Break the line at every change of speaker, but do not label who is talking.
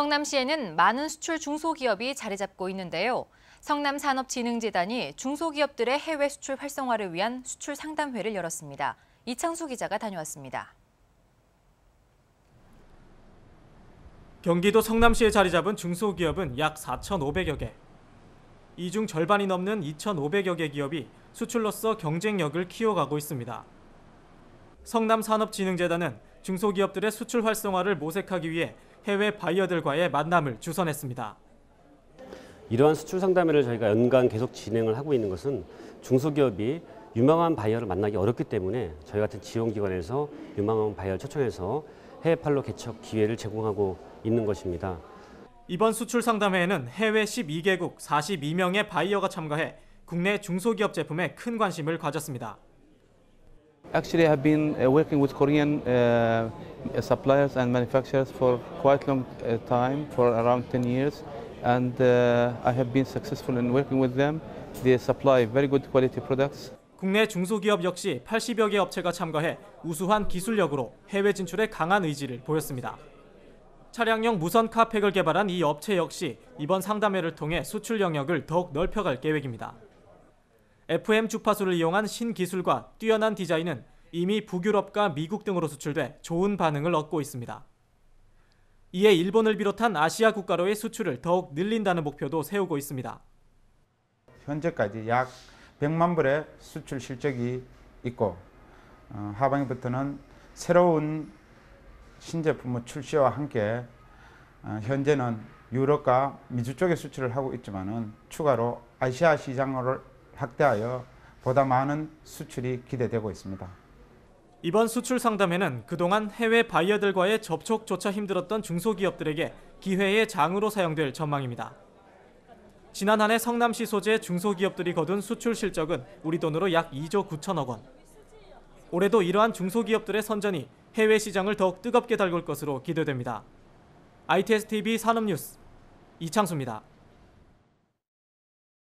성남시에는 많은 수출 중소기업이 자리 잡고 있는데요. 성남산업진흥재단이 중소기업들의 해외 수출 활성화를 위한 수출 상담회를 열었습니다. 이창수 기자가 다녀왔습니다.
경기도 성남시에 자리 잡은 중소기업은 약 4,500여 개. 이 중 절반이 넘는 2,500여 개 기업이 수출로서 경쟁력을 키워가고 있습니다. 성남산업진흥재단은 중소기업들의 수출 활성화를 모색하기 위해 해외 바이어들과의 만남을 주선했습니다.
이러한 수출 상담회를 저희가 연간 계속 진행을 하고 있는 것은 중소기업이 유망한 바이어를 만나기 어렵기 때문에 저희 같은 지원기관에서 유망한 바이어를 초청해서 해외 팔로 개척 기회를 제공하고 있는 것입니다.
이번 수출 상담회에는 해외 12개국 42명의 바이어가 참가해 국내 중소기업 제품에 큰 관심을 가졌습니다.
Actually, I have been uh, working with Korean uh, suppliers and manufacturers for quite long uh, time, for around 10 years, and uh, I have been successful in working with them. They supply very good quality products.
국내 중소기업 역시 80여 개 업체가 참가해 우수한 기술력으로 해외 진출에 강한 의지를 보였습니다. 차량용 무선 카팩을 개발한 이 업체 역시 이번 상담회를 통해 수출 영역을 더욱 넓혀갈 계획입니다. FM 주파수를 이용한 신기술과 뛰어난 디자인은 이미 북유럽과 미국 등으로 수출돼 좋은 반응을 얻고 있습니다. 이에 일본을 비롯한 아시아 국가로의 수출을 더욱 늘린다는 목표도 세우고 있습니다.
현재까지 약 100만 불의 수출 실적이 있고 어, 하반기부터는 새로운 신제품의 출시와 함께 어, 현재는 유럽과 미주 쪽에 수출을 하고 있지만은 추가로 아시아 시장을 확대하여 보다 많은 수출이 기대되고 있습니다.
이번 수출 상담회는 그동안 해외 바이어들과의 접촉조차 힘들었던 중소기업들에게 기회의 장으로 사용될 전망입니다. 지난 한 해 성남시 소재 중소기업들이 거둔 수출 실적은 우리 돈으로 약 2조 9천억 원. 올해도 이러한 중소기업들의 선전이 해외 시장을 더욱 뜨겁게 달굴 것으로 기대됩니다. ITS TV 산업뉴스 이창수입니다.